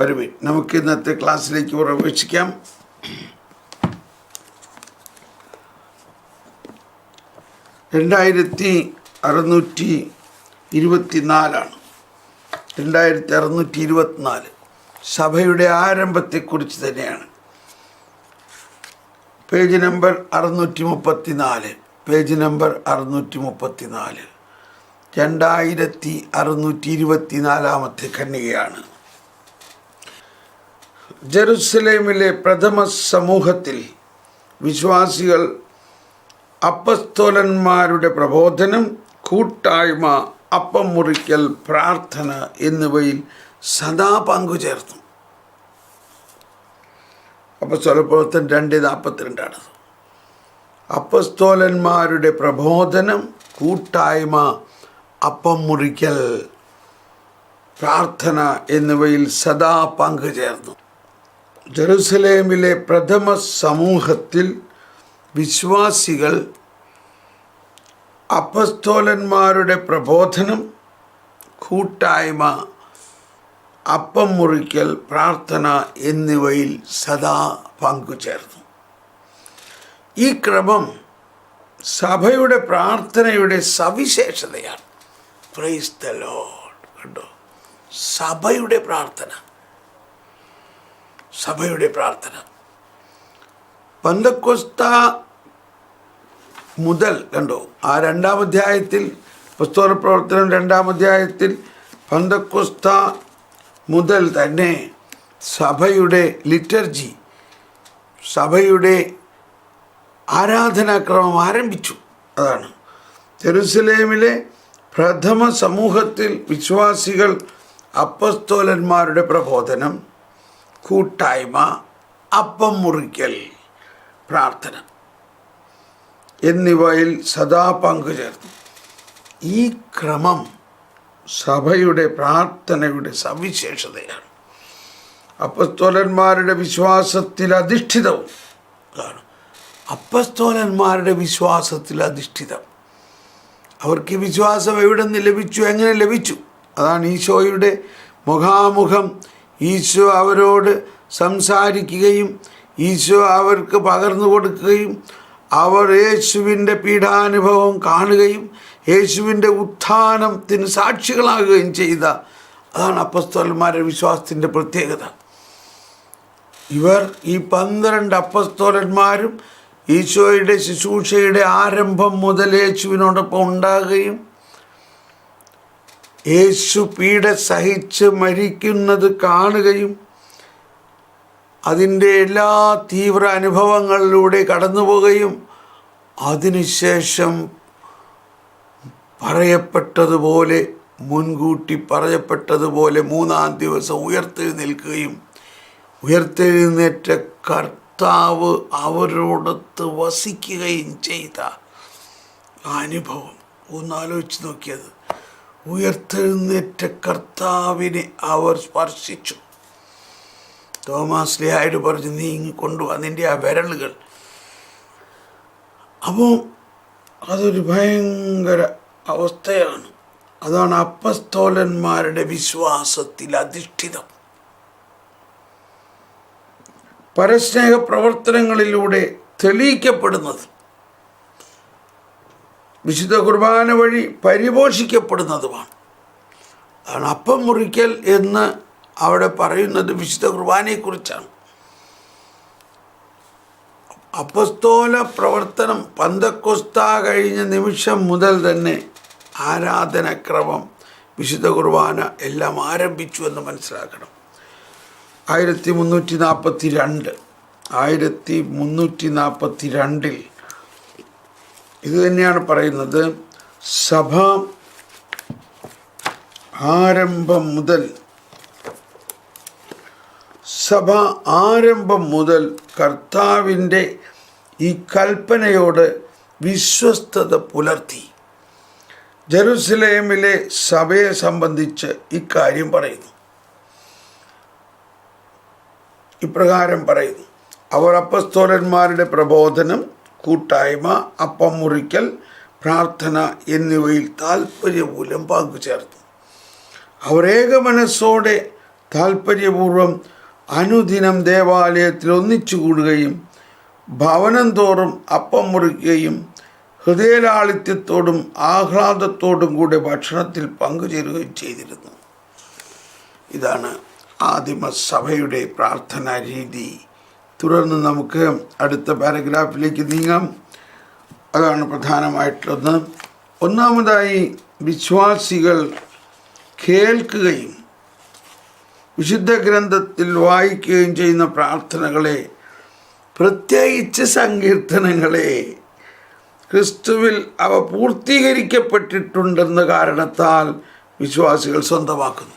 വരുവിൻ നമുക്ക് ഇന്നത്തെ ക്ലാസ്സിലേക്ക് പ്രവേശിക്കാം. രണ്ടായിരത്തി അറുന്നൂറ്റി ഇരുപത്തിനാലാണ്. രണ്ടായിരത്തി അറുന്നൂറ്റി ഇരുപത്തിനാല്. സഭയുടെ ആരംഭത്തെക്കുറിച്ച് തന്നെയാണ്. പേജ് നമ്പർ അറുന്നൂറ്റി മുപ്പത്തി നാല് പേജ് നമ്പർ അറുന്നൂറ്റി മുപ്പത്തി നാല് രണ്ടായിരത്തി അറുന്നൂറ്റി ഇരുപത്തി നാലാമത്തെ ഖണ്ഡികയാണ്. ജെറുസലേമിലെ പ്രഥമ സമൂഹത്തിൽ വിശ്വാസികൾ അപ്പസ്തോലന്മാരുടെ പ്രബോധനം കൂട്ടായ്മ അപ്പം മുറിക്കൽ പ്രാർത്ഥന എന്നിവയിൽ സദാ പങ്കുചേർന്നു. അപ്പസ്തോലപ്രവർത്തനം രണ്ട് നാൽപ്പത്തിരണ്ടാണ്. അപ്പസ്തോലന്മാരുടെ പ്രബോധനം കൂട്ടായ്മ അപ്പം മുറിക്കൽ പ്രാർത്ഥന എന്നിവയിൽ സദാ പങ്കുചേർന്നു. ജെറുസലേമിലെ പ്രഥമ സമൂഹത്തിൽ വിശ്വാസികൾ അപ്പസ്തോലന്മാരുടെ പ്രബോധനം കൂട്ടായ്മ അപ്പം മുറിക്കൽ പ്രാർത്ഥന എന്നിവയിൽ സദാ പങ്കുചേർന്നു. ഈ ക്രമം സഭയുടെ പ്രാർത്ഥനയുടെ സവിശേഷതയാണ്. പ്രൈസ് കണ്ടോ? സഭയുടെ പ്രാർത്ഥന. സഭയുടെ പ്രാർത്ഥന. പന്തക്കൊസ്ത മുതൽ കണ്ടോ? ആ രണ്ടാം അധ്യായത്തിൽ പുസ്തക പ്രവർത്തനം രണ്ടാം അധ്യായത്തിൽ പന്തക്കൊസ്ത മുതൽ തന്നെ സഭയുടെ ലിറ്റർജി സഭയുടെ ആരാധനാക്രമം ആരംഭിച്ചു. അതാണ്. ജെറുസലേമിലെ പ്രഥമ സമൂഹത്തിൽ വിശ്വാസികൾ അപ്പസ്തോലന്മാരുടെ പ്രബോധനം. കൂട്ടായ്മ അപ്പം മുറിക്കൽ പ്രാർത്ഥന എന്നിവയിൽ സദാ പങ്കുചേർന്നു. ഈ ക്രമം സഭയുടെ പ്രാർത്ഥനയുടെ സവിശേഷതയാണ്. അപ്പസ്തോലന്മാരുടെ വിശ്വാസത്തിൽ അധിഷ്ഠിതവും ആണ് അപ്പസ്തോലന്മാരുടെ വിശ്വാസത്തിൽ അധിഷ്ഠിതം. അവർക്ക് വിശ്വാസം എവിടെ നിന്ന് ലഭിച്ചു? എങ്ങനെ ലഭിച്ചു? അതാണ് ഈശോയുടെ മുഖാമുഖം ഈശോ അവരോട് സംസാരിക്കുകയും ഈശോ അവർക്ക് പകർന്നു കൊടുക്കുകയും അവർ യേശുവിന്റെ പീഠാനുഭവം കാണുകയും യേശുവിന്റെ ഉത്ഥാനത്തിന് സാക്ഷികളാകുകയും ചെയ്ത അതാണ് അപ്പസ്തോലന്മാരുടെ വിശ്വാസത്തിന്റെ പ്രത്യേകത. ഇവർ ഈ പന്ത്രണ്ട് അപ്പസ്തോലന്മാരും ഈശോയുടെ ശുശ്രൂഷയുടെ ആരംഭം മുതൽ യേശുവിനോടൊപ്പം ഉണ്ടാകുകയും യേശു പീഡ സഹിച്ച് മരിക്കുന്നത് കാണുകയും അതിന്റെ എല്ലാ തീവ്ര അനുഭവങ്ങളിലൂടെ കടന്നു പോവുകയും അതിനുശേഷം പറയപ്പെട്ടതുപോലെ മുൻകൂട്ടി പറയപ്പെട്ടതുപോലെ മൂന്നാം ദിവസം ഉയർത്തെഴുന്നേൽക്കുകയും ഉയർത്തെഴുന്നേറ്റ കർത്താവ് അവരോടൊത്ത് വസിക്കുകയും ചെയ്ത അനുഭവം. ഒന്നാലോചിച്ച് നോക്കിയത്. ഉയർത്തെഴുന്നേറ്റ കർത്താവിനെ അവർ സ്പർശിച്ചു. തോമാസ് ലിഹായോട് പറഞ്ഞു നീ ഇങ്ങ് നിന്റെ ആ വിരലുകൾ. അപ്പോൾ അതൊരു ഭയങ്കര അവസ്ഥയാണ്. അതാണ് അപ്പസ്തോലന്മാരുടെ വിശ്വാസത്തിൽ അധിഷ്ഠിതം. പരസ്നേഹ പ്രവർത്തനങ്ങളിലൂടെ തെളിയിക്കപ്പെടുന്നത്. വിശുദ്ധ കുർബാന വഴി പരിപോഷിക്കപ്പെടുന്നതുമാണ്. അതാണ് അപ്പം മുറിക്കൽ എന്ന് അവിടെ പറയുന്നത് വിശുദ്ധ കുർബാനയെക്കുറിച്ചാണ്. അപ്പസ്തോല പ്രവർത്തനം പന്തക്കൊസ്ത കഴിഞ്ഞ നിമിഷം മുതൽ തന്നെ ആരാധനക്രമം വിശുദ്ധ കുർബാന എല്ലാം ആരംഭിച്ചു എന്ന് മനസ്സിലാക്കണം. ആയിരത്തി മുന്നൂറ്റി നാൽപ്പത്തി രണ്ട് ആയിരത്തി മുന്നൂറ്റി നാൽപ്പത്തി രണ്ടിൽ ഇത് തന്നെയാണ് പറയുന്നത് സഭ ആരംഭം മുതൽ സഭ ആരംഭം മുതൽ കർത്താവിന്റെ ഈ കൽപ്പനയോട് വിശ്വസ്തത പുലർത്തി. ജെറുസലേമിലെ സഭയെ സംബന്ധിച്ച് ഇക്കാര്യം പറയുന്നു. ഇപ്രകാരം പറയുന്നു അവർ അപ്പസ്തോലന്മാരുടെ പ്രബോധനം കൂട്ടായ്മ അപ്പം മുറിക്കൽ പ്രാർത്ഥന എന്നിവയിൽ താല്പര്യമൂലം പങ്കുചേർന്നു അവരേക മനസ്സോടെ താൽപ്പര്യപൂർവം അനുദിനം ദേവാലയത്തിൽ ഒന്നിച്ചു കൂടുകയും ഭവനം തോറും അപ്പം മുറിക്കുകയും ഹൃദയലാളിത്യത്തോടും ആഹ്ലാദത്തോടും കൂടെ ഭക്ഷണത്തിൽ പങ്കുചേരുകയും ചെയ്തിരുന്നു. ഇതാണ് ആദിമസഭയുടെ പ്രാർത്ഥനാ രീതി തുടർന്ന് നമുക്ക് അടുത്ത പാരഗ്രാഫിലേക്ക് നീങ്ങാം. അതാണ് പ്രധാനമായിട്ടുള്ളത്. ഒന്നാമതായി വിശ്വാസികൾ കേൾക്കുകയും വിശുദ്ധ ഗ്രന്ഥത്തിൽ വായിക്കുകയും ചെയ്യുന്ന പ്രാർത്ഥനകളെ പ്രത്യേകിച്ച് സങ്കീർത്തനങ്ങളെ ക്രിസ്തുവിൽ അവ പൂർത്തീകരിക്കപ്പെട്ടിട്ടുണ്ടെന്ന കാരണത്താൽ വിശ്വാസികൾ സ്വന്തമാക്കുന്നു.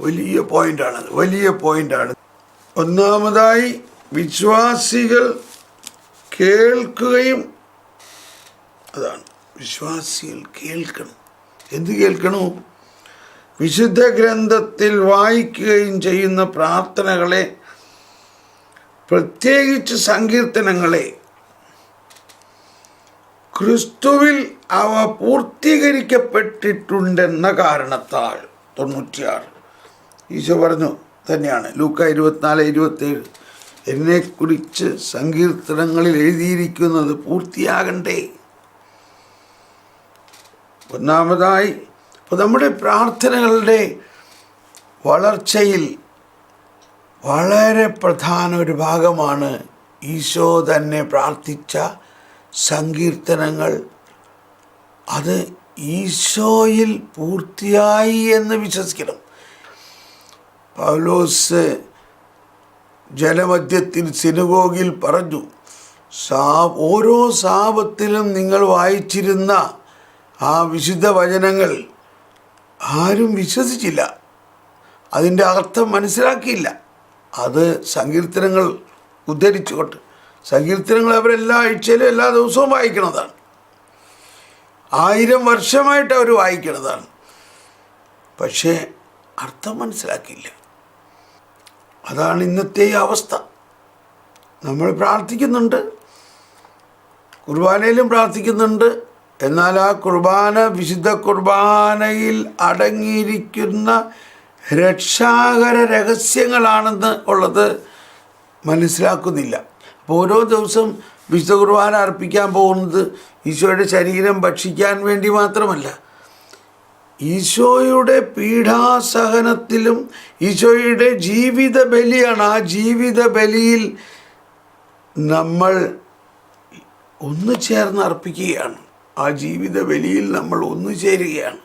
വലിയ പോയിന്റാണത് വലിയ പോയിന്റാണ് ഒന്നാമതായി വിശ്വാസികൾ കേൾക്കുകയും അതാണ്. വിശ്വാസികൾ കേൾക്കണം. എന്ത് കേൾക്കണു? വിശുദ്ധ ഗ്രന്ഥത്തിൽ വായിക്കുകയും ചെയ്യുന്ന പ്രാർത്ഥനകളെ പ്രത്യേകിച്ച് സങ്കീർത്തനങ്ങളെ ക്രിസ്തുവിൽ അവ പൂർത്തീകരിക്കപ്പെട്ടിട്ടുണ്ടെന്ന കാരണത്താൽ തൊണ്ണൂറ്റിയാറ്. ഈശോ പറഞ്ഞു തന്നെയാണ്. ലൂക്ക ഇരുപത്തിനാല് ഇരുപത്തേഴ് എന്നെക്കുറിച്ച് സങ്കീർത്തനങ്ങളിൽ എഴുതിയിരിക്കുന്നത് പൂർത്തിയാകണ്ടേ. ഒന്നാമതായി അപ്പോൾ നമ്മുടെ പ്രാർത്ഥനകളുടെ വളർച്ചയിൽ വളരെ പ്രധാന ഒരു ഭാഗമാണ് ഈശോ തന്നെ പ്രാർത്ഥിച്ച സങ്കീർത്തനങ്ങൾ. അത് ഈശോയിൽ പൂർത്തിയായി എന്ന് വിശ്വസിക്കണം. പൗലോസ് ജനമധ്യത്തിൽ സിനുഗോഗിൽ പറഞ്ഞു സാ ഓരോ സാപത്തിലും നിങ്ങൾ വായിച്ചിരുന്ന ആ വിശുദ്ധ വചനങ്ങൾ ആരും വിശ്വസിച്ചില്ല. അതിന്റെ അർത്ഥം മനസ്സിലാക്കിയില്ല. അത് സങ്കീർത്തനങ്ങൾ ഉദ്ധരിച്ചുകൊണ്ട് സങ്കീർത്തനങ്ങൾ അവരെല്ലാ ആഴ്ചയിലും എല്ലാ ദിവസവും വായിക്കുന്നതാണ്. ആയിരം വർഷമായിട്ട് അവർ വായിക്കുന്നതാണ്. പക്ഷേ അർത്ഥം മനസ്സിലാക്കിയില്ല. അതാണ് ഇന്നത്തെ അവസ്ഥ. നമ്മൾ പ്രാർത്ഥിക്കുന്നുണ്ട്. കുർബാനയിലും പ്രാർത്ഥിക്കുന്നുണ്ട്. എന്നാൽ ആ കുർബാന വിശുദ്ധ കുർബാനയിൽ അടങ്ങിയിരിക്കുന്ന രക്ഷാകര രഹസ്യങ്ങളാണെന്ന് ഉള്ളത് മനസ്സിലാക്കുന്നില്ല. അപ്പോൾ ഓരോ ദിവസം വിശുദ്ധ കുർബാന അർപ്പിക്കാൻ പോകുന്നത് ഈശോയുടെ ശരീരം ഭക്ഷിക്കാൻ വേണ്ടി മാത്രമല്ല ഈശോയുടെ പീഠാസഹനത്തിലും ഈശോയുടെ ജീവിത ബലിയാണ്. ആ ജീവിത ബലിയിൽ നമ്മൾ ഒന്ന് ചേർന്ന് അർപ്പിക്കുകയാണ്. ആ ജീവിത ബലിയിൽ നമ്മൾ ഒന്നു ചേരുകയാണ്.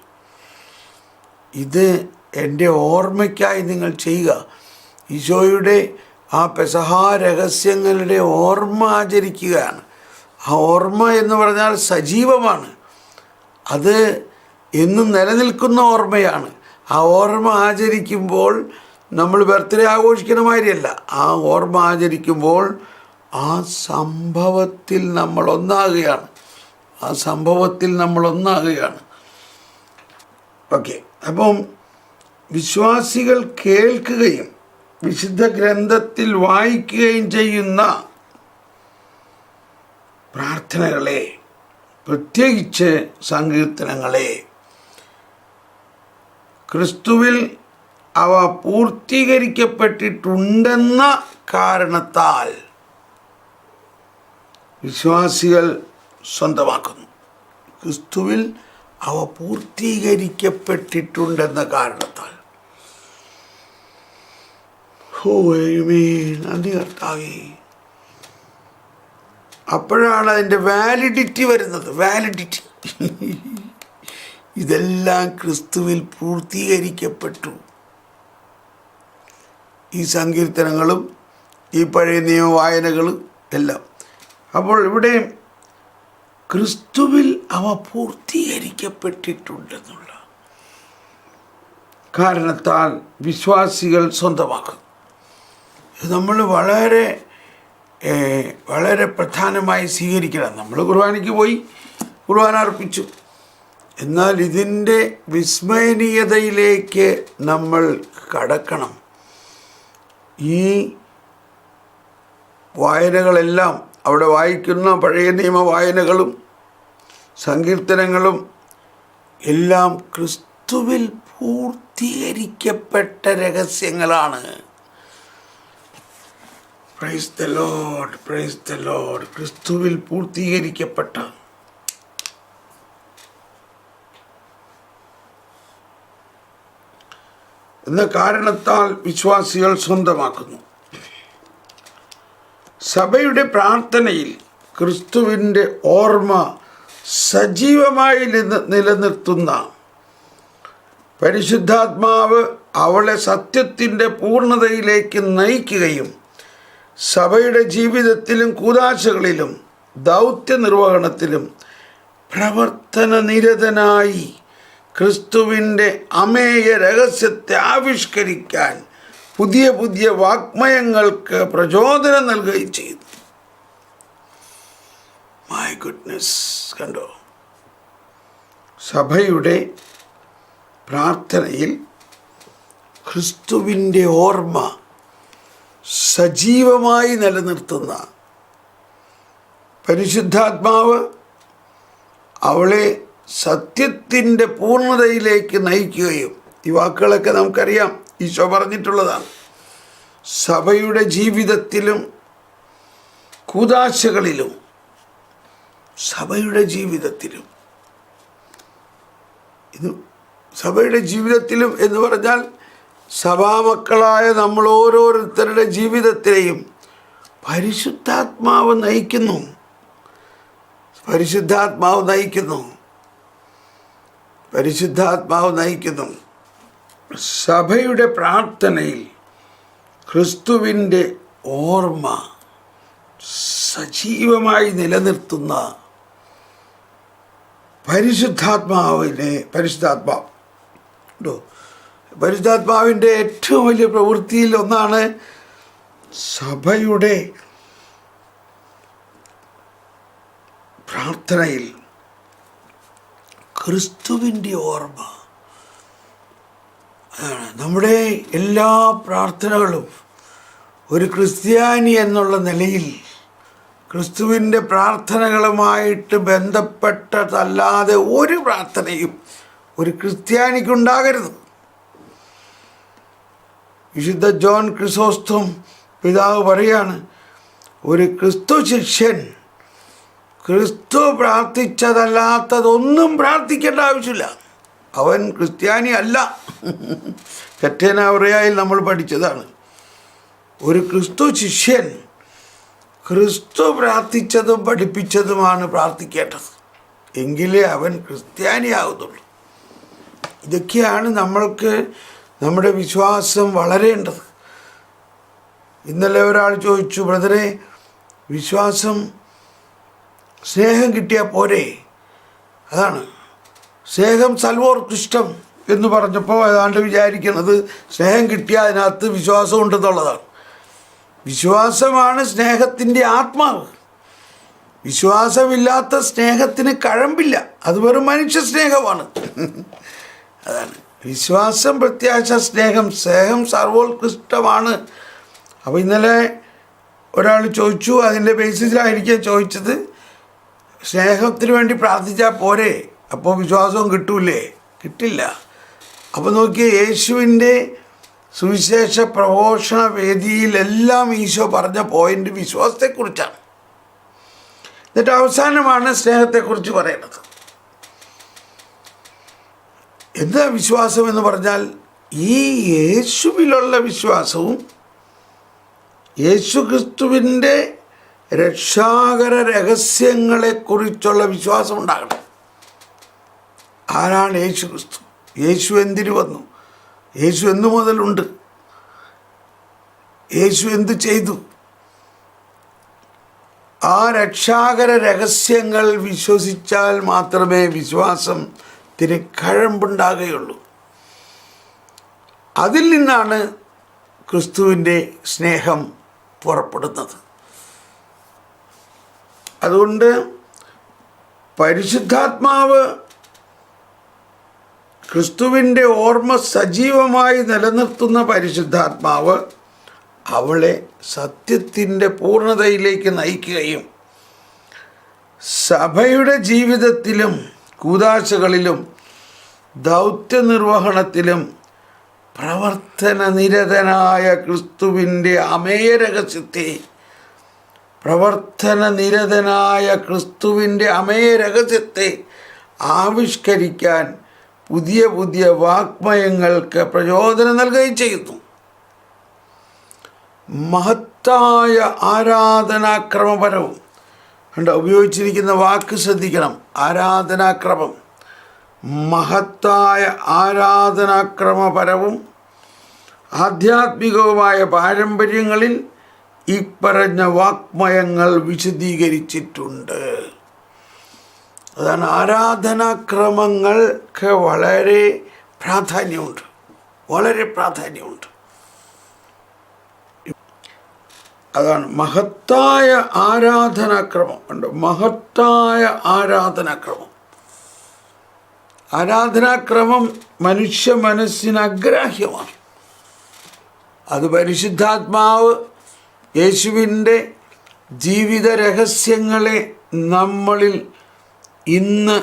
ഇത് എന്റെ ഓർമ്മയ്ക്കായി നിങ്ങൾ ചെയ്യുക. ഈശോയുടെ ആ പെസഹാ രഹസ്യങ്ങളുടെ ഓർമ്മ ആചരിക്കുകയാണ്. ആ ഓർമ്മ എന്ന് പറഞ്ഞാൽ സജീവമാണ്. അത് എന്നും നിലനിൽക്കുന്ന ഓർമ്മയാണ്. ആ ഓർമ്മ ആചരിക്കുമ്പോൾ നമ്മൾ ബർത്ത്ഡേ ആഘോഷിക്കുന്ന മാതിരിയല്ല. ആ ഓർമ്മ ആചരിക്കുമ്പോൾ ആ സംഭവത്തിൽ നമ്മൾ ഒന്നാകുകയാണ്. ആ സംഭവത്തിൽ നമ്മൾ ഒന്നാകുകയാണ്. ഓക്കെ അപ്പം വിശ്വാസികൾ കേൾക്കുകയും വിശുദ്ധ ഗ്രന്ഥത്തിൽ വായിക്കുകയും ചെയ്യുന്ന പ്രാർത്ഥനകളെ പ്രത്യേകിച്ച് സങ്കീർത്തനങ്ങളെ ക്രിസ്തുവിൽ അവ പൂർത്തീകരിക്കപ്പെട്ടിട്ടുണ്ടെന്ന കാരണത്താൽ വിശ്വാസികൾ സ്വന്തമാക്കുന്നു. ക്രിസ്തുവിൽ അവ പൂർത്തീകരിക്കപ്പെട്ടിട്ടുണ്ടെന്ന കാരണത്താൽ. അപ്പോഴാണ് അതിന്റെ വാലിഡിറ്റി വരുന്നത്. വാലിഡിറ്റി ഇതെല്ലാം ക്രിസ്തുവിൽ പൂർത്തീകരിക്കപ്പെട്ടു. ഈ സങ്കീർത്തനങ്ങളും ഈ പഴയ നിയമ വായനകളും എല്ലാം. അപ്പോൾ ഇവിടെ ക്രിസ്തുവിൽ അവ പൂർത്തീകരിക്കപ്പെട്ടിട്ടുണ്ടെന്നുള്ള കാരണത്താൽ വിശ്വാസികൾ സ്വന്തമാക്കും നമ്മൾ വളരെ വളരെ പ്രധാനമായി സ്വീകരിക്കണം. നമ്മൾ കുർബാനയ്ക്ക് പോയി കുർബാന അർപ്പിച്ചു. എന്നാൽ ഇതിന്റെ വിസ്മയനീയതയിലേക്ക് നമ്മൾ കടക്കണം. ഈ വായനകളെല്ലാം അവിടെ വായിക്കുന്ന പഴയ നിയമ വായനകളും സങ്കീർത്തനങ്ങളും എല്ലാം ക്രിസ്തുവിൽ പൂർത്തീകരിക്കപ്പെട്ട രഹസ്യങ്ങളാണ്. Praise the Lord praise the Lord ക്രിസ്തുവിൽ പൂർത്തീകരിക്കപ്പെട്ട എന്ന കാരണത്താൽ വിശ്വാസികൾ സ്വന്തമാക്കുന്നു. സഭയുടെ പ്രാർത്ഥനയിൽ ക്രിസ്തുവിന്റെ ഓർമ്മ സജീവമായി നില- നിലനിർത്തുന്ന പരിശുദ്ധാത്മാവ് അവളെ സത്യത്തിന്റെ പൂർണതയിലേക്ക് നയിക്കുകയും സഭയുടെ ജീവിതത്തിലും കൂതാശകളിലും ദൗത്യ നിർവഹണത്തിലും പ്രവർത്തന നിരതനായി ക്രിസ്തുവിന്റെ അമേയ രഹസ്യത്തെ ആവിഷ്കരിക്കാൻ പുതിയ പുതിയ വാക്മയങ്ങൾക്ക് പ്രചോദനം നൽകുകയും ചെയ്തു. മൈ ഗുഡ്നസ് കണ്ടോ? സഭയുടെ പ്രാർത്ഥനയിൽ ക്രിസ്തുവിന്റെ ഓർമ്മ സജീവമായി നിലനിർത്തുന്ന പരിശുദ്ധാത്മാവ് അവളെ സത്യത്തിന്റെ പൂർണതയിലേക്ക് നയിക്കുകയും ഈ വാക്കുകളൊക്കെ നമുക്കറിയാം. ഈശോ പറഞ്ഞിട്ടുള്ളതാണ്. സഭയുടെ ജീവിതത്തിലും കൂതാശകളിലും സഭയുടെ ജീവിതത്തിലും ഇത് സഭയുടെ ജീവിതത്തിലും എന്ന് പറഞ്ഞാൽ സഭാമക്കളായ നമ്മൾ ഓരോരുത്തരുടെ ജീവിതത്തിലെയും പരിശുദ്ധാത്മാവ് നയിക്കുന്നു. പരിശുദ്ധാത്മാവ് നയിക്കുന്നു. പരിശുദ്ധാത്മാവ് നയിക്കുന്നു. സഭയുടെ പ്രാർത്ഥനയിൽ ക്രിസ്തുവിന്റെ ഓർമ്മ സജീവമായി നിലനിർത്തുന്ന പരിശുദ്ധാത്മാവിനെ പരിശുദ്ധാത്മാവ് ഉണ്ടോ? പരിശുദ്ധാത്മാവിന്റെ ഏറ്റവും വലിയ പ്രവൃത്തിയിൽ ഒന്നാണ് സഭയുടെ പ്രാർത്ഥനയിൽ ക്രിസ്തുവിന്റെ ഓർമ്മ. അതാണ് നമ്മുടെ എല്ലാ പ്രാർത്ഥനകളും ഒരു ക്രിസ്ത്യാനി എന്നുള്ള നിലയിൽ ക്രിസ്തുവിന്റെ പ്രാർത്ഥനകളുമായിട്ട് ബന്ധപ്പെട്ടതല്ലാതെ ഒരു പ്രാർത്ഥനയും ഒരു ക്രിസ്ത്യാനിക്കുണ്ടാകരുത്. വിശുദ്ധ ജോൺ ക്രിസോസ്തും പിതാവ് പറയാണ് ഒരു ക്രിസ്തു ശിഷ്യൻ ക്രിസ്തു പ്രാർത്ഥിച്ചതല്ലാത്തതൊന്നും പ്രാർത്ഥിക്കേണ്ട ആവശ്യമില്ല. അവൻ ക്രിസ്ത്യാനി അല്ല. കറ്റേനാവറയായിൽ നമ്മൾ പഠിച്ചതാണ്. ഒരു ക്രിസ്തു ശിഷ്യൻ ക്രിസ്തു പ്രാർത്ഥിച്ചതും പഠിപ്പിച്ചതുമാണ് പ്രാർത്ഥിക്കേണ്ടത്. എങ്കിലേ അവൻ ക്രിസ്ത്യാനിയാകുന്നുള്ളൂ ഇതൊക്കെയാണ് നമ്മൾക്ക് നമ്മുടെ വിശ്വാസം വളരേണ്ടത്. ഇന്നലെ ഒരാൾ ചോദിച്ചു ബ്രദറെ വിശ്വാസം സ്നേഹം കിട്ടിയാൽ പോരെ. അതാണ്. സ്നേഹം സൽവോർക്കിഷ്ടം എന്ന് പറഞ്ഞപ്പോൾ ഏതാണ്ട് വിചാരിക്കുന്നത് സ്നേഹം കിട്ടിയാൽ അതിനകത്ത് വിശ്വാസം ഉണ്ടെന്നുള്ളതാണ്. വിശ്വാസമാണ് സ്നേഹത്തിന്റെ ആത്മാവ്. വിശ്വാസമില്ലാത്ത സ്നേഹത്തിന് കഴമ്പില്ല. അത് വെറും മനുഷ്യ സ്നേഹമാണ്. അതാണ്. വിശ്വാസം പ്രത്യാശ സ്നേഹം സ്നേഹം സർവോത്കൃഷ്ടമാണ്. അപ്പോൾ ഇന്നലെ ഒരാൾ ചോദിച്ചു അതിന്റെ ബേസിസിലായിരിക്കാം ചോദിച്ചത്. സ്നേഹത്തിന് വേണ്ടി പ്രാർത്ഥിച്ചാൽ പോരെ. അപ്പോൾ വിശ്വാസവും കിട്ടൂലേ? കിട്ടില്ല. അപ്പോൾ നോക്കിയ യേശുവിന്റെ സുവിശേഷ പ്രഘോഷണ വേദിയിലെല്ലാം ഈശോ പറഞ്ഞ പോയിന്റ് വിശ്വാസത്തെക്കുറിച്ചാണ്. എന്നിട്ട് അവസാനമാണ് സ്നേഹത്തെക്കുറിച്ച് പറയുന്നത്. എന്താ വിശ്വാസം എന്ന് പറഞ്ഞാൽ ഈ യേശുവിലുള്ള വിശ്വാസവും യേശു ക്രിസ്തുവിന്റെ രക്ഷാകര രഹസ്യങ്ങളെക്കുറിച്ചുള്ള വിശ്വാസം ഉണ്ടാകണം ആരാണ് യേശു ക്രിസ്തു? യേശു എന്തിനു വന്നു? യേശു എന്നു മുതലുണ്ട്. യേശു എന്തു ചെയ്തു? ആ രക്ഷാകര രഹസ്യങ്ങൾ വിശ്വസിച്ചാൽ മാത്രമേ വിശ്വാസത്തിന് കഴമ്പുണ്ടാകുകയുള്ളൂ. അതിൽ നിന്നാണ് ക്രിസ്തുവിന്റെ സ്നേഹം പുറപ്പെടുന്നത്. അതുകൊണ്ട് പരിശുദ്ധാത്മാവ് ക്രിസ്തുവിന്റെ ഓർമ്മ സജീവമായി നിലനിർത്തുന്ന പരിശുദ്ധാത്മാവ് അവളെ സത്യത്തിന്റെ പൂർണതയിലേക്ക് നയിക്കുകയും സഭയുടെ ജീവിതത്തിലും കൂതാശകളിലും ദൗത്യ നിർവഹണത്തിലും പ്രവർത്തന നിരതനായ ക്രിസ്തുവിന്റെ അമേയ രഹസ്യത്തെ പ്രവർത്തന നിരതനായ ക്രിസ്തുവിന്റെ അമേയ രഹസ്യത്തെ ആവിഷ്കരിക്കാൻ പുതിയ പുതിയ വാഗ്മയങ്ങൾക്ക് പ്രചോദനം നൽകുകയും ചെയ്യുന്നു. മഹത്തായ ആരാധനാക്രമപരവും ഉണ്ട് ഉപയോഗിച്ചിരിക്കുന്ന വാക്ക് ശ്രദ്ധിക്കണം. ആരാധനാക്രമം. മഹത്തായ ആരാധനാക്രമപരവും ആധ്യാത്മികവുമായ പാരമ്പര്യങ്ങളിൽ ഈ പറഞ്ഞ വാക്മയങ്ങൾ വിശദീകരിച്ചിട്ടുണ്ട്. അതാണ് ആരാധനാക്രമങ്ങൾക്ക് വളരെ പ്രാധാന്യമുണ്ട്. വളരെ പ്രാധാന്യമുണ്ട്. അതാണ് മഹത്തായ ആരാധനാക്രമം. ഉണ്ട് മഹത്തായ ആരാധനാക്രമം. ആരാധനാക്രമം മനുഷ്യ മനസ്സിന് അഗ്രാഹ്യമാണ് അത് പരിശുദ്ധാത്മാവ് യേശുവിന്റെ ജീവിത രഹസ്യങ്ങളെ നമ്മളിൽ ഇന്ന്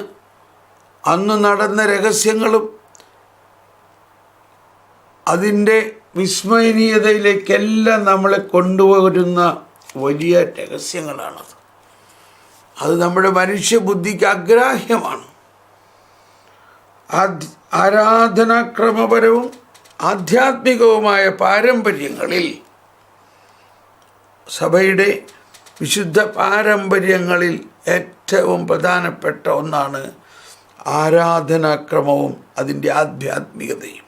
അന്ന് നടന്ന രഹസ്യങ്ങളും അതിന്റെ വിസ്മയനീയതയിലേക്കെല്ലാം നമ്മളെ കൊണ്ടുവരുന്ന വലിയ രഹസ്യങ്ങളാണത്. അത് നമ്മുടെ മനുഷ്യബുദ്ധിക്ക് അഗ്രാഹ്യമാണ് ആരാധനാക്രമപരവും ആധ്യാത്മികവുമായ പാരമ്പര്യങ്ങളിൽ സഭയുടെ വിശുദ്ധ പാരമ്പര്യങ്ങളിൽ ഏറ്റവും പ്രധാനപ്പെട്ട ഒന്നാണ് ആരാധനാക്രമവും അതിന്റെ ആധ്യാത്മികതയും.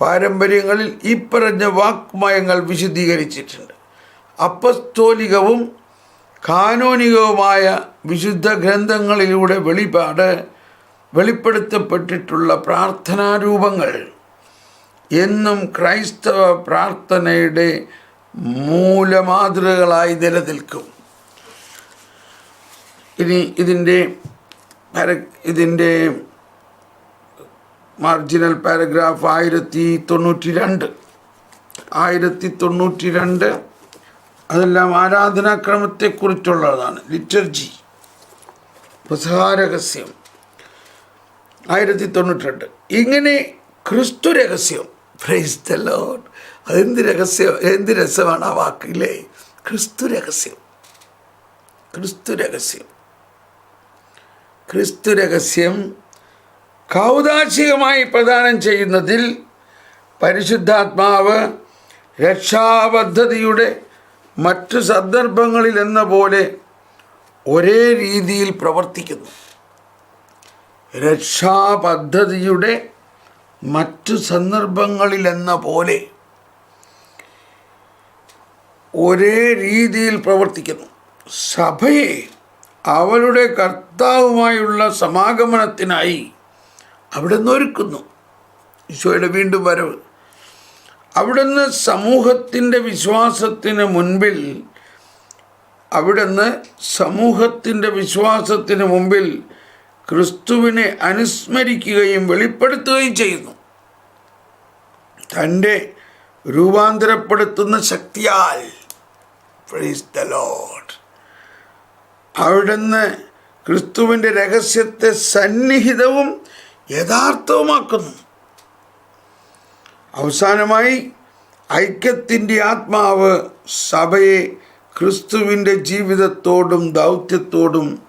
പാരമ്പര്യങ്ങളിൽ ഈ പറഞ്ഞ വാക്മയങ്ങൾ വിശദീകരിച്ചിട്ടുണ്ട്. അപ്പസ്തോലികവും കാനോനികവുമായ വിശുദ്ധ ഗ്രന്ഥങ്ങളിലൂടെ വെളിപാട് വെളിപ്പെടുത്തപ്പെട്ടിട്ടുള്ള പ്രാർത്ഥനാരൂപങ്ങൾ എന്നും ക്രൈസ്തവ പ്രാർത്ഥനയുടെ മൂലമാതൃകകളായി നിലനിൽക്കും. ഇനി ഇതിന്റെ പര ഇതിന്റെ മാർജിനൽ പാരഗ്രാഫ് ആയിരത്തി തൊണ്ണൂറ്റി രണ്ട് ആയിരത്തി തൊണ്ണൂറ്റി രണ്ട് അതെല്ലാം ആരാധനാക്രമത്തെക്കുറിച്ചുള്ളതാണ്. ലിറ്റർജി. പ്രസഹാരഹസ്യം ആയിരത്തി തൊണ്ണൂറ്റി രണ്ട് ഇങ്ങനെ ക്രിസ്തു രഹസ്യം പ്രൈസ് ദ ലോഡ് അതെന്ത് രഹസ്യം എന്ത് രസമാണ് ആ വാക്കില്ലേ ക്രിസ്തു രഹസ്യം. ക്രിസ്തു രഹസ്യം. ക്രിസ്തു രഹസ്യം കൗതാശികമായി പ്രദാനം ചെയ്യുന്നതിൽ പരിശുദ്ധാത്മാവ് രക്ഷാപദ്ധതിയുടെ മറ്റു സന്ദർഭങ്ങളിൽ എന്ന പോലെ ഒരേ രീതിയിൽ പ്രവർത്തിക്കുന്നു. രക്ഷാപദ്ധതിയുടെ മറ്റു സന്ദർഭങ്ങളിൽ എന്ന പോലെ ഒരേ രീതിയിൽ പ്രവർത്തിക്കുന്നു. സഭയെ അവരുടെ കർത്താവുമായുള്ള സമാഗമനത്തിനായി അവിടുന്ന് ഒരുക്കുന്നു. ഈശോയുടെ വീണ്ടും വരവ്. അവിടുന്ന് സമൂഹത്തിന്റെ വിശ്വാസത്തിന് മുൻപിൽ അവിടുന്ന് സമൂഹത്തിന്റെ വിശ്വാസത്തിന് മുമ്പിൽ ക്രിസ്തുവിനെ അനുസ്മരിക്കുകയും വെളിപ്പെടുത്തുകയും ചെയ്യുന്നു. തന്റെ രൂപാന്തരപ്പെടുത്തുന്ന ശക്തിയാൽ പ്രൈസ് ദ ലോഡ് അവിടുന്ന് ക്രിസ്തുവിന്റെ രഹസ്യത്തെ സന്നിഹിതവും യഥാർത്ഥവുമാക്കുന്നു. അവസാനമായി ഐക്യത്തിന്റെ ആത്മാവ് സഭയെ ക്രിസ്തുവിന്റെ ജീവിതത്തോടും ദൗത്യത്തോടും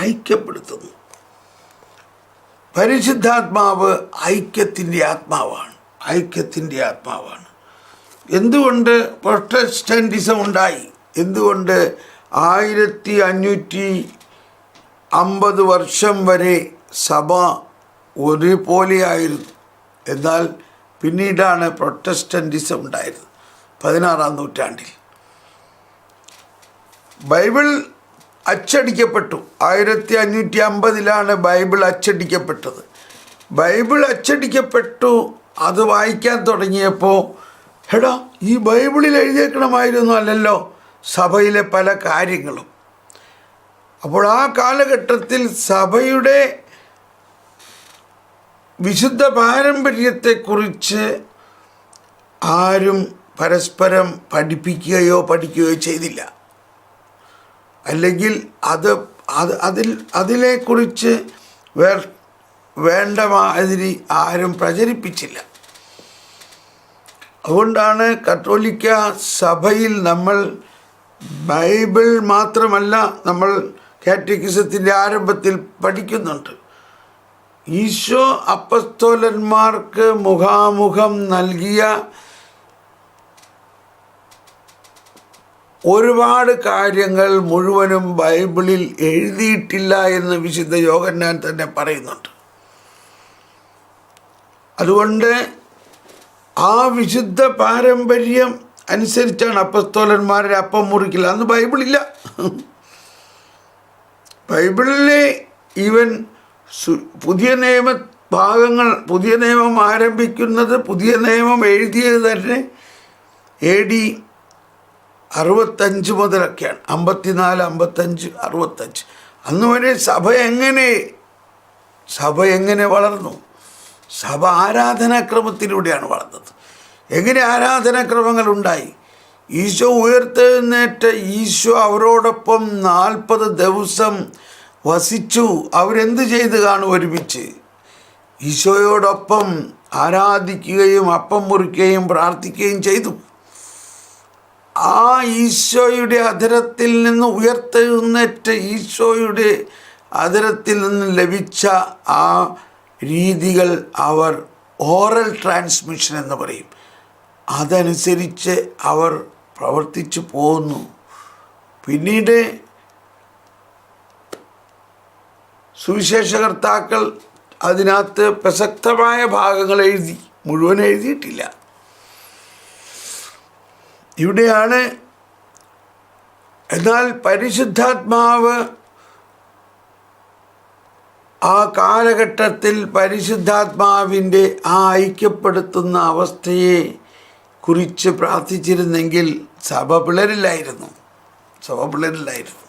ഐക്യപ്പെടുത്തുന്നു. പരിശുദ്ധാത്മാവ് ഐക്യത്തിന്റെ ആത്മാവാണ്. ഐക്യത്തിന്റെ ആത്മാവാണ്. എന്തുകൊണ്ട് പ്രൊട്ടസ്റ്റന്റിസം ഉണ്ടായി? എന്തുകൊണ്ട് ആയിരത്തി അഞ്ഞൂറ്റി അമ്പത് വർഷം വരെ സഭ ഒരുപോലെയായിരുന്നു? എന്നാൽ പിന്നീടാണ് പ്രൊട്ടസ്റ്റന്റിസം ഉണ്ടായത് പതിനാറാം നൂറ്റാണ്ടിൽ. ബൈബിൾ അച്ചടിക്കപ്പെട്ടു. ആയിരത്തി അഞ്ഞൂറ്റി അമ്പതിലാണ് ബൈബിൾ അച്ചടിക്കപ്പെട്ടത്. ബൈബിൾ അച്ചടിക്കപ്പെട്ടു. അത് വായിക്കാൻ തുടങ്ങിയപ്പോൾ എടാ ഈ ബൈബിളിൽ എഴുതിയേക്കണമായിരുന്നു അല്ലല്ലോ സഭയിലെ പല കാര്യങ്ങളും. അപ്പോൾ ആ കാലഘട്ടത്തിൽ സഭയുടെ വിശുദ്ധ പാരമ്പര്യത്തെക്കുറിച്ച് ആരും പരസ്പരം പഠിപ്പിക്കുകയോ പഠിക്കുകയോ ചെയ്തില്ല. അല്ലെങ്കിൽ അത് അത് അതിൽ അതിനെക്കുറിച്ച് വേർ വേണ്ട മാതിരി ആരും പ്രചരിപ്പിച്ചില്ല. അതുകൊണ്ടാണ് കത്തോലിക്ക സഭയിൽ നമ്മൾ ബൈബിൾ മാത്രമല്ല നമ്മൾ കാറ്റഗിസത്തിന്റെ ആരംഭത്തിൽ പഠിക്കുന്നുണ്ട്. ഈശോ അപ്പസ്തോലന്മാർക്ക് മുഖാമുഖം നൽകിയ ഒരുപാട് കാര്യങ്ങൾ മുഴുവനും ബൈബിളിൽ എഴുതിയിട്ടില്ല എന്ന് വിശുദ്ധ യോഗന്നാൻ തന്നെ പറയുന്നുണ്ട്. അതുകൊണ്ട് ആ വിശുദ്ധ പാരമ്പര്യം അനുസരിച്ചാണ് അപ്പസ്തോലന്മാരുടെ അപ്പം മുറിക്കില്ല അന്ന് ബൈബിളില്ല. ബൈബിളിലെ ഈവൻ പുതിയ നിയമ ഭാഗങ്ങൾ പുതിയ നിയമം ആരംഭിക്കുന്നത് പുതിയ നിയമം എഴുതിയത് തന്നെ എ ഡി അറുപത്തഞ്ച് മുതലൊക്കെയാണ്. അമ്പത്തിനാല് അമ്പത്തഞ്ച് അറുപത്തഞ്ച്. അന്ന് വരെ സഭ എങ്ങനെ സഭ എങ്ങനെ വളർന്നു? സഭ ആരാധനാക്രമത്തിലൂടെയാണ് വളർന്നത്. എങ്ങനെ ആരാധനാക്രമങ്ങൾ ഉണ്ടായി ഈശോ ഉയർത്തെഴുന്നേറ്റ ഈശോ അവരോടൊപ്പം നാൽപ്പത് ദിവസം വസിച്ചു. അവരെന്ത് ചെയ്ത് കാണും ഒരുമിച്ച്? ഈശോയോടൊപ്പം ആരാധിക്കുകയും അപ്പം മുറിക്കുകയും പ്രാർത്ഥിക്കുകയും ചെയ്തു. ആ ഈശോയുടെ അധരത്തിൽ നിന്ന് ഉയർത്തെഴുന്നേറ്റ ഈശോയുടെ അധരത്തിൽ നിന്ന് ലഭിച്ച ആ രീതികൾ അവർ ഓറൽ ട്രാൻസ്മിഷൻ എന്ന് പറയും. അതനുസരിച്ച് അവർ പ്രവർത്തിച്ചു പോകുന്നു പിന്നീട് സുവിശേഷകർത്താക്കൾ അതിനകത്ത് പ്രസക്തമായ ഭാഗങ്ങൾ എഴുതി മുഴുവൻ എഴുതിയിട്ടില്ല. ഇവിടെയാണ് എന്നാൽ പരിശുദ്ധാത്മാവ് ആ കാലഘട്ടത്തിൽ പരിശുദ്ധാത്മാവിന്റെ ആ ഐക്യപ്പെടുത്തുന്ന അവസ്ഥയെ കുറിച്ച് പ്രാർത്ഥിച്ചിരുന്നെങ്കിൽ സഭ പിളരില്ലായിരുന്നു സഭ പിളരില്ലായിരുന്നു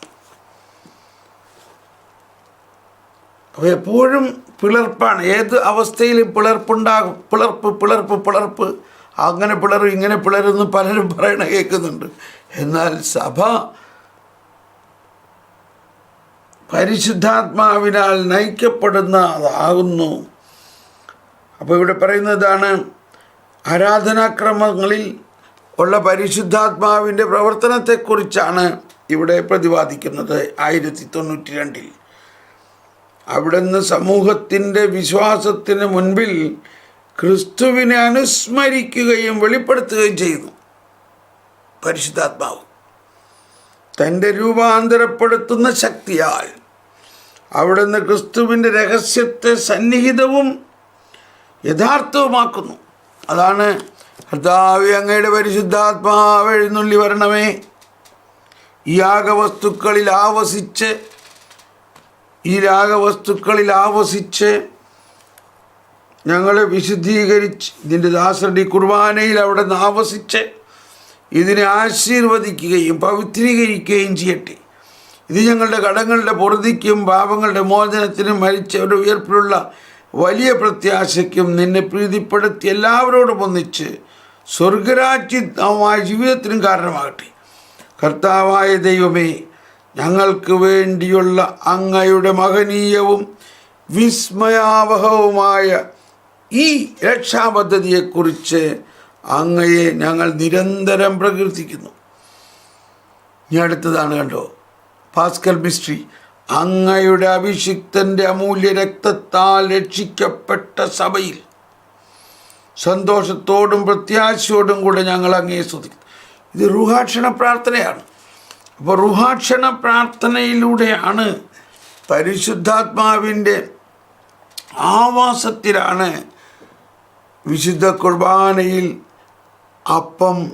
അപ്പോൾ എപ്പോഴും പിളർപ്പാണ്. ഏത് അവസ്ഥയിൽ പിളർപ്പുണ്ടാകും. പിളർപ്പ് പിളർപ്പ് പിളർപ്പ്. അങ്ങനെ പിളരും ഇങ്ങനെ പിളരുന്നു പലരും പറയണ കേൾക്കുന്നുണ്ട്. എന്നാൽ സഭ പരിശുദ്ധാത്മാവിനാൽ നയിക്കപ്പെടുന്ന അതാകുന്നു അപ്പോൾ ഇവിടെ പറയുന്നതാണ് ആരാധനാക്രമങ്ങളിൽ ഉള്ള പരിശുദ്ധാത്മാവിന്റെ പ്രവർത്തനത്തെക്കുറിച്ചാണ് ഇവിടെ പ്രതിപാദിക്കുന്നത് ആയിരത്തി തൊണ്ണൂറ്റി രണ്ടിൽ അവിടുന്ന് സമൂഹത്തിന്റെ വിശ്വാസത്തിന് മുൻപിൽ ക്രിസ്തുവിനെ അനുസ്മരിക്കുകയും വെളിപ്പെടുത്തുകയും ചെയ്യുന്നു പരിശുദ്ധാത്മാവ്. തന്റെ രൂപാന്തരപ്പെടുത്തുന്ന ശക്തിയാൽ അവിടുന്ന് ക്രിസ്തുവിന്റെ രഹസ്യത്തെ സന്നിഹിതവും യഥാർത്ഥവുമാക്കുന്നു. അതാണ് കർത്താവ് അങ്ങയുടെ പരിശുദ്ധാത്മാവ് എഴുന്നള്ളി വരണമേ. ഈ യാഗവസ്തുക്കളിൽ ആവസിച്ച് ഈ രാഗവസ്തുക്കളിൽ ആവസിച്ച് ഞങ്ങളെ വിശുദ്ധീകരിച്ച് ഇതിന്റെ ദാസരുടെ കുർബാനയിൽ അവിടെ നിന്ന് ആവസിച്ച് ഇതിനെ ആശീർവദിക്കുകയും പവിത്രീകരിക്കുകയും ചെയ്യട്ടെ. ഇത് ഞങ്ങളുടെ കടങ്ങളുടെ പൊറുതിക്കും പാപങ്ങളുടെ മോചനത്തിനും മരിച്ചവരുടെ ഉയർപ്പിലുള്ള വലിയ പ്രത്യാശയ്ക്കും നിന്നെ പ്രീതിപ്പെടുത്തി എല്ലാവരോടും ഒന്നിച്ച് സ്വർഗരാജ്യമായ ജീവിതത്തിനും കാരണമാകട്ടെ. കർത്താവായ ദൈവമേ ഞങ്ങൾക്ക് വേണ്ടിയുള്ള അങ്ങയുടെ മഹനീയവും വിസ്മയാവഹവുമായ ഈ രക്ഷാപദ്ധതിയെക്കുറിച്ച് അങ്ങയെ ഞങ്ങൾ നിരന്തരം പ്രകീർത്തിക്കുന്നു. ഇനി അടുത്തതാണ് കണ്ടോ? പാസ്കൽ മിസ്ട്രി അങ്ങയുടെ അഭിഷിക്തന്റെ അമൂല്യ രക്തത്താൽ രക്ഷിക്കപ്പെട്ട സഭയിൽ. സന്തോഷത്തോടും പ്രത്യാശയോടും കൂടെ ഞങ്ങൾ അങ്ങേ സ്തുതിക്കുന്നു. ഇത് റുഹാക്ഷണ പ്രാർത്ഥനയാണ്. അപ്പോൾ റുഹാക്ഷണ പ്രാർത്ഥനയിലൂടെയാണ് പരിശുദ്ധാത്മാവിന്റെ ആവാസത്തിലാണ് വിശുദ്ധ കുർബാനയിൽ അപ്പം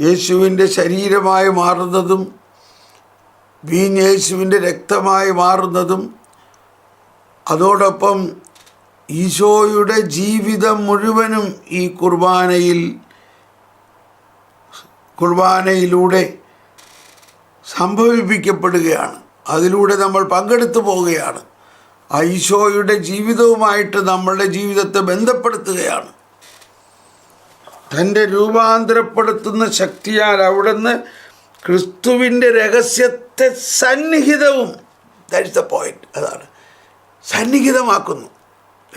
യേശുവിന്റെ ശരീരമായി മാറുന്നതും വീഞ്ഞ് യേശുവിന്റെ രക്തമായി മാറുന്നതും അതോടൊപ്പം ഈശോയുടെ ജീവിതം മുഴുവനും ഈ കുർബാനയിൽ കുർബാനയിലൂടെ സംഭവിപ്പിക്കപ്പെടുകയാണ്. അതിലൂടെ നമ്മൾ പങ്കെടുത്തു പോവുകയാണ്. ആ ഈശോയുടെ ജീവിതവുമായിട്ട് നമ്മളുടെ ജീവിതത്തെ ബന്ധപ്പെടുത്തുകയാണ്. തന്റെ രൂപാന്തരപ്പെടുത്തുന്ന ശക്തിയാൽ അവിടുന്ന് ക്രിസ്തുവിന്റെ രഹസ്യത്തെ സന്നിഹിതവും. ദാറ്റ് ഇസ് ദ പോയിന്റ് അതാണ്. സന്നിഹിതമാക്കുന്നു.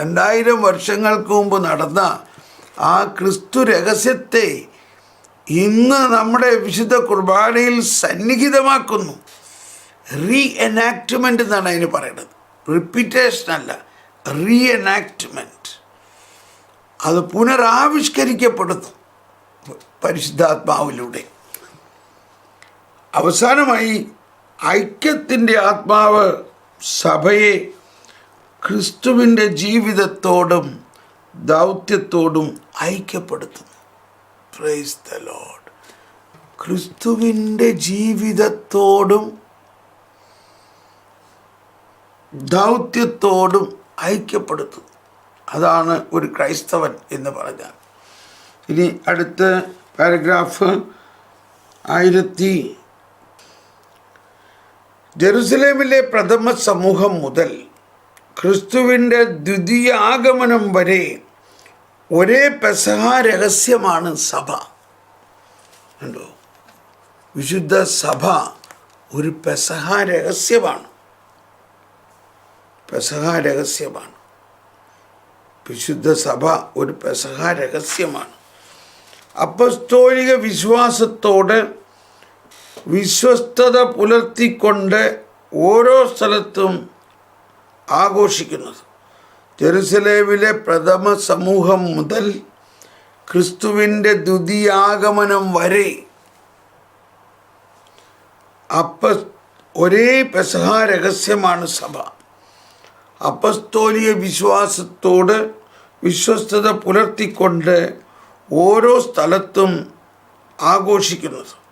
രണ്ടായിരം വർഷങ്ങൾക്ക് മുമ്പ് നടന്ന ആ ക്രിസ്തു രഹസ്യത്തെ ഇന്ന് നമ്മുടെ വിശുദ്ധ കുർബാനയിൽ സന്നിഹിതമാക്കുന്നു. റീ എനാക്ട്മെന്റ് എന്നാണ് അതിന് പറയുന്നത്. റിപ്പീറ്റേഷൻ അല്ല. റീ എനാക്ട്മെന്റ് അത് പുനരാവിഷ്കരിക്കപ്പെടുന്നു പരിശുദ്ധാത്മാവിലൂടെ. അവസാനമായി ഐക്യത്തിന്റെ ആത്മാവ് സഭയെ ക്രിസ്തുവിന്റെ ജീവിതത്തോടും ദൗത്യത്തോടും ഐക്യപ്പെടുത്തുന്നു. പ്രൈസ് ദ ലോഡ് ക്രിസ്തുവിന്റെ ജീവിതത്തോടും ദൗത്യത്തോടും ഐക്യപ്പെടുത്തുന്നു. അതാണ് ഒരു ക്രൈസ്തവൻ എന്ന് പറഞ്ഞാൽ. ഇനി അടുത്ത പാരഗ്രാഫ് ആയിരത്തി ജെറുസലേമിലെ പ്രഥമ സമൂഹം മുതൽ ക്രിസ്തുവിന്റെ ദ്വിതീയ ആഗമനം വരെ ഒരേ പെസഹ രഹസ്യമാണ് സഭ. ഉണ്ടോ വിശുദ്ധ സഭ ഒരു പെസഹ രഹസ്യമാണ്. പെസഹ രഹസ്യമാണ്. വിശുദ്ധ സഭ ഒരു പെസഹ രഹസ്യമാണ്. അപ്പസ്തോലിക വിശ്വാസത്തോട് വിശ്വസ്തത പുലർത്തിക്കൊണ്ട് ഓരോ സ്ഥലത്തും ആഘോഷിക്കുന്നത്. ജെറുസലേമിലെ പ്രഥമ സമൂഹം മുതൽ ക്രിസ്തുവിന്റെ ദ്വിതീയാഗമനം വരെ അപ്പ ഒരേ പെസഹ രഹസ്യമാണ് സഭ. അപ്പസ്തോലിയ വിശ്വാസത്തോട് വിശ്വസ്തത പുലർത്തിക്കൊണ്ട് ഓരോ സ്ഥലത്തും ആഘോഷിക്കുന്നത്.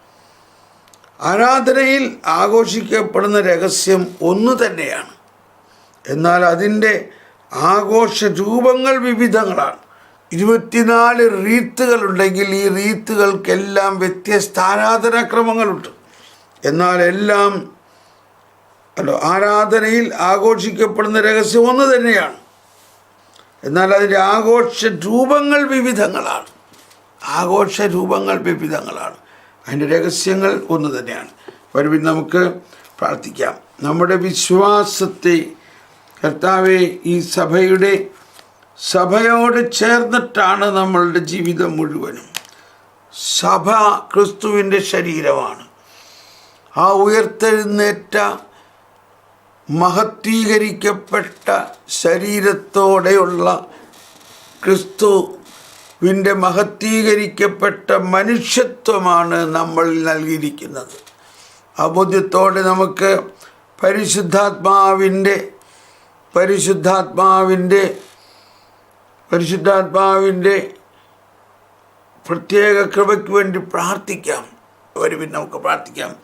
ആരാധനയിൽ ആഘോഷിക്കപ്പെടുന്ന രഹസ്യം ഒന്ന് തന്നെയാണ്. എന്നാൽ അതിന്റെ ആഘോഷ രൂപങ്ങൾ വിവിധങ്ങളാണ്. ഇരുപത്തിനാല് റീത്തുകളുണ്ടെങ്കിൽ ഈ റീത്തുകൾക്കെല്ലാം വ്യത്യസ്ത ആരാധനാക്രമങ്ങളുണ്ട് എന്നാൽ എല്ലാം അല്ലോ ആരാധനയിൽ ആഘോഷിക്കപ്പെടുന്ന രഹസ്യം ഒന്ന് തന്നെയാണ്. എന്നാൽ അതിന്റെ ആഘോഷ രൂപങ്ങൾ വിവിധങ്ങളാണ്. ആഘോഷ രൂപങ്ങൾ വിവിധങ്ങളാണ്. അതിന്റെ രഹസ്യങ്ങൾ ഒന്ന് തന്നെയാണ്. വരുവിൻ നമുക്ക് പ്രാർത്ഥിക്കാം. നമ്മുടെ വിശ്വാസത്തെ കർത്താവെ ഈ സഭയുടെ സഭയോട് ചേർന്നിട്ടാണ് നമ്മളുടെ ജീവിതം മുഴുവനും. സഭ ക്രിസ്തുവിന്റെ ശരീരമാണ്. ആ ഉയർത്തെഴുന്നേറ്റ മഹത്വീകരിക്കപ്പെട്ട ശരീരത്തോടെയുള്ള ക്രിസ്തുവിന്റെ മഹത്തീകരിക്കപ്പെട്ട മനുഷ്യത്വമാണ് നമ്മൾ നൽകിയിരിക്കുന്നത്. ആ ബോധ്യത്തോടെ നമുക്ക് പരിശുദ്ധാത്മാവിന്റെ പരിശുദ്ധാത്മാവിന്റെ പരിശുദ്ധാത്മാവിന്റെ പ്രത്യേക കൃപയ്ക്ക് വേണ്ടി പ്രാർത്ഥിക്കാം. വരുവിൻ നമുക്ക് പ്രാർത്ഥിക്കാം.